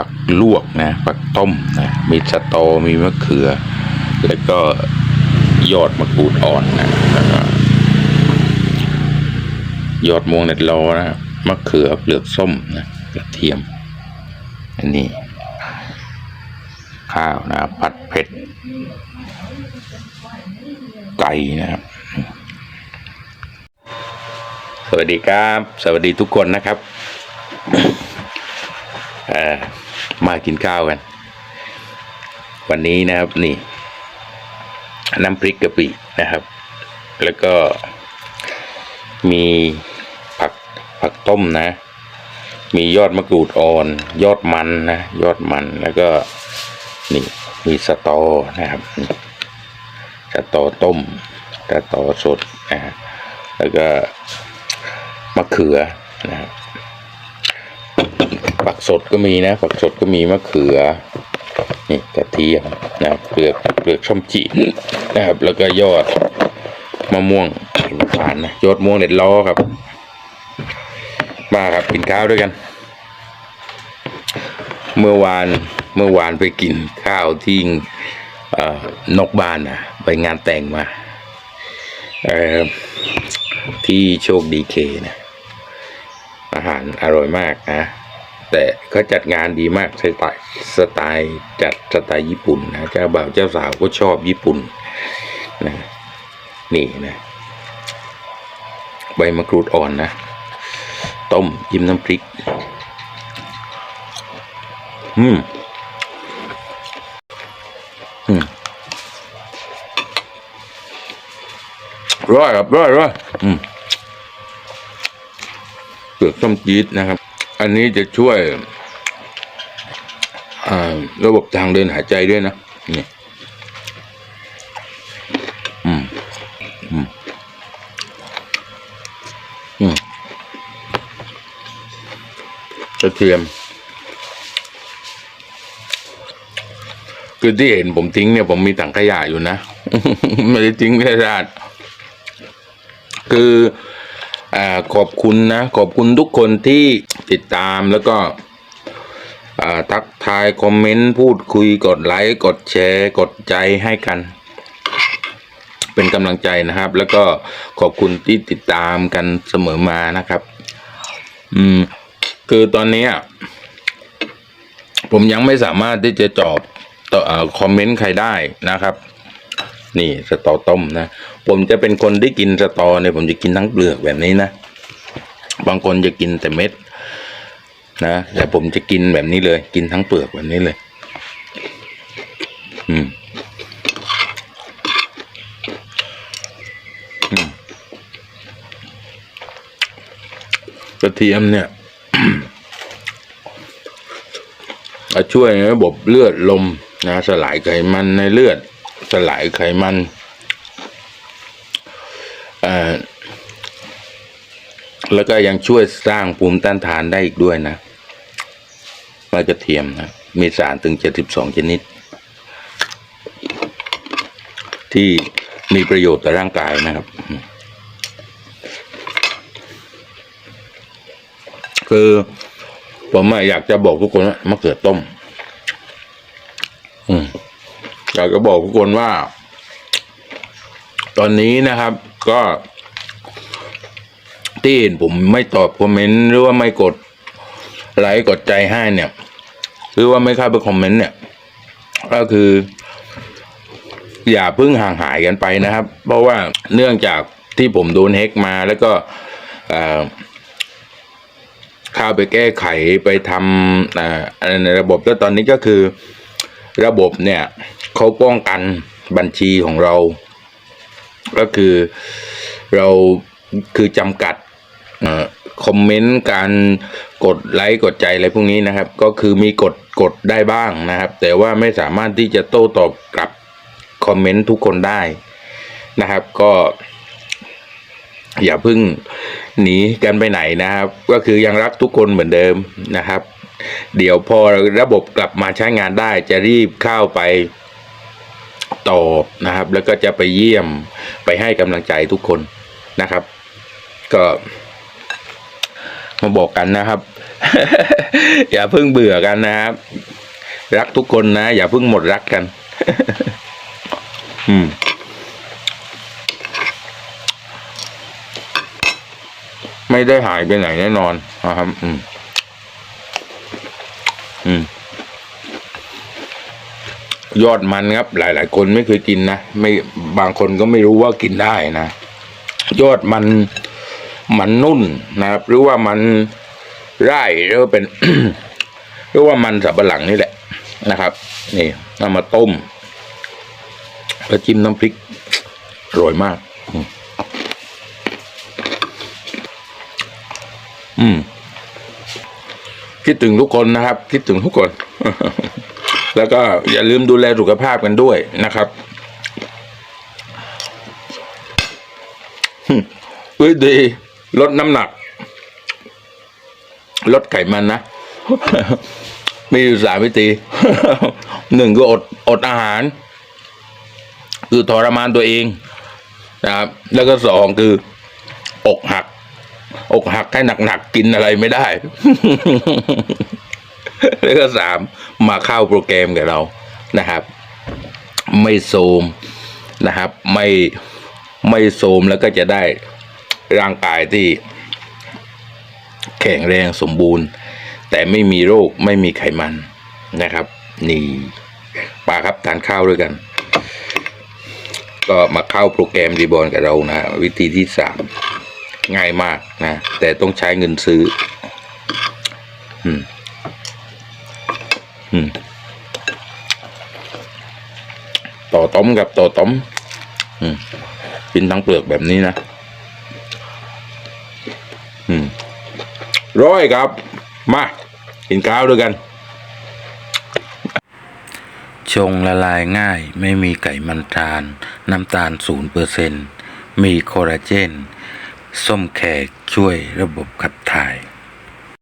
ผักลวกนะผักต้มนะมีสะตอมีมะเขือ แล้วก็ยอดมะกรูดอ่อนนะแล้วก็ยอดม่วงเน็ดล้อนะมะเขือเปลือกส้มนะกระเทียม อันนี้ ข้าวนะผัดเผ็ด ไก่นะครับ สวัสดีครับ สวัสดีทุกคนนะครับอ่อ มากินข้าวกัน วันนี้นะครับนี่ น้ำพริกกะปินะครับ แล้วก็มีผักผักต้มนะ มียอดมะกรูดอ่อน ยอดมันนะ ยอดมันแล้วก็นี่มีสตอนะครับสตอต้มสตอสดนะฮะแล้วก็มะเขือนะครับ ผักสดก็มีนะ ผักสดก็มีมะเขือ นี่กระเทียมนะครับเปลือกเปลือกช่อมจีนะครับ แล้วก็ยอดมะม่วงหิมพานนะยอดม่วงเด็ดล้อครับ มาครับกินข้าวด้วยกัน เมื่อวานเมื่อวานไปกินข้าวที่นอกบ้านนะไปงานแต่งมาที่โชคดีเคนะอาหารอร่อยมากนะ แต่เขาจัดงานดีมากสไตล์สไตล์จัดสไตล์ญี่ปุ่นนะเจ้าบ่าวเจ้าสาวก็ชอบญี่ปุ่นนะนี่นะ ใบมะกรูดอ่อนนะ ต้มจิ้มน้ำพริก อืมอืมร้อยครับร้อยร้อยอืมเปลือกส้มจี๊ดนะครับ อันนี้จะช่วยระบบทางเดินหายใจด้วยนะนี่อืมอืมอืมกระเทียมคือที่เห็นผมทิ้งเนี่ยผมมีถังขยะอยู่นะไม่ได้ทิ้งไม่ได้ราดคืออขอบคุณนะ ขอบคุณทุกคนที่ ติดตามแล้วก็ทักทายคอมเมนต์พูดคุยกดไลค์กดแชร์กดใจให้กัน เป็นกำลังใจนะครับ แล้วก็ขอบคุณที่ติดตามกันเสมอมานะครับ อืม คือตอนนี้ผมยังไม่สามารถที่จะตอบต่อคอมเมนต์ใครได้นะครับ นี่สตอต้มนะผมจะเป็นคนที่กินสตอเนี่ยผมจะกินทั้งเปลือกแบบนี้นะบางคนจะกินแต่เม็ด นะแต่ผมจะกินแบบนี้เลย กินทั้งเปลือกแบบนี้เลย อืมกระเทียมเนี่ยช่วยในระบบเลือดลมนะสลายไขมันในเลือด สลายไขมันแล้วก็ยังช่วยสร้างภูมิต้านทานได้อีกด้วยนะ ใบกระเทียมนะมีสารถึงเจ็ดสิบสองชนิด ที่มีประโยชน์ต่อร่างกายนะครับ คือผมอยากจะบอกทุกคนว่ามะเขือต้ม อืมอยากจะบอกทุกคนว่า ตอนนี้นะครับ ก็ที่ผมไม่ตอบคอมเมนต์หรือว่าไม่กดไลค์กดใจให้เนี่ย หรือว่าไม่เข้าไปคอมเมนต์เนี่ย ก็คือ อย่าพิ่งห่างหายกันไปนะครับ เพราะว่าเนื่องจากที่ผมโดนเฮกมาแล้วก็เข้าไปแก้ไขไปทำในระบบแล้วตอนนี้ก็คือระบบเนี่ยเขาป้องกันบัญชีของเรา ก็คือเราคือจำกัดอคอมเมนต์การ กดไลค์กดใจอะไรพวกนี้นะครับ ก็คือมีกดกดได้บ้างนะครับ แต่ว่าไม่สามารถที่จะโต้ตอบกลับคอมเมนต์ทุกคนได้นะครับ ก็ อย่าเพึ่งหนีกันไปไหนนะครับ ก็คือยังรักทุกคนเหมือนเดิมนะครับ เดี๋ยวพอระบบกลับมาใช้งานได้ จะรีบเข้าไปตอบนะครับ แล้วก็จะไปเยี่ยมไปให้กำลังใจทุกคนนะครับ ก็ มาบอกกันนะครับ อย่าเพิ่งเบื่อกันนะครับ รักทุกคนนะ อย่าเพิ่งหมดรักกัน อืมไม่ได้หายไปไหนแน่นอนนะครับ อืม อืม ยอดมันครับ หลาย ๆ คนไม่เคยกินนะ ไม่ บางคนก็ไม่รู้ว่ากินได้นะ ยอดมัน มันนุ่นนะครับ หรือว่ามันไร่หรือว่าเป็นหรือว่ามันสับปะหลังนี่แหละนะครับ นี่เอามาต้มแล้วจิ้มน้ำพริกอร่อยมาก อืม คิดถึงทุกคนนะครับ คิดถึงทุกคน แล้วก็อย่าลืมดูแลสุขภาพกันด้วยนะครับเฮ้ยดี ลดน้ำหนัก ลดไขมันนะ มีอยู่สามวิธีหนึ่งก็อดอดอาหาร คือทรมานตัวเองนะครับ แล้วก็สองคือ อกหัก อกหักให้หนักๆกินอะไรไม่ได้ แล้วก็สามมาเข้าโปรแกรมกับเรานะครับ ไม่โซมนะครับ ไม่ไม่โซมแล้วก็จะได้ ร่างกายที่แข็งแรงสมบูรณ์ แต่ไม่มีโรคไม่มีไขมันนะครับ นี่ป่าครับทานข้าวด้วยกัน ก็มาเข้าโปรแกรมรีบอลกับเรานะวิธีที่สามง่ายมากนะ แต่ต้องใช้เงินซื้อ อืม อืม ต่อต้มกับต่อต้ม อืมกินทั้งเปลือกแบบนี้นะ ร้อยครับ มากินข้าวด้วยกัน ชงละลายง่ายไม่มีไขมันทาน น้ำตาลศูนเปอร์เซนมีโคลลาเจน ส้มแขกช่วยระบบขับถ่าย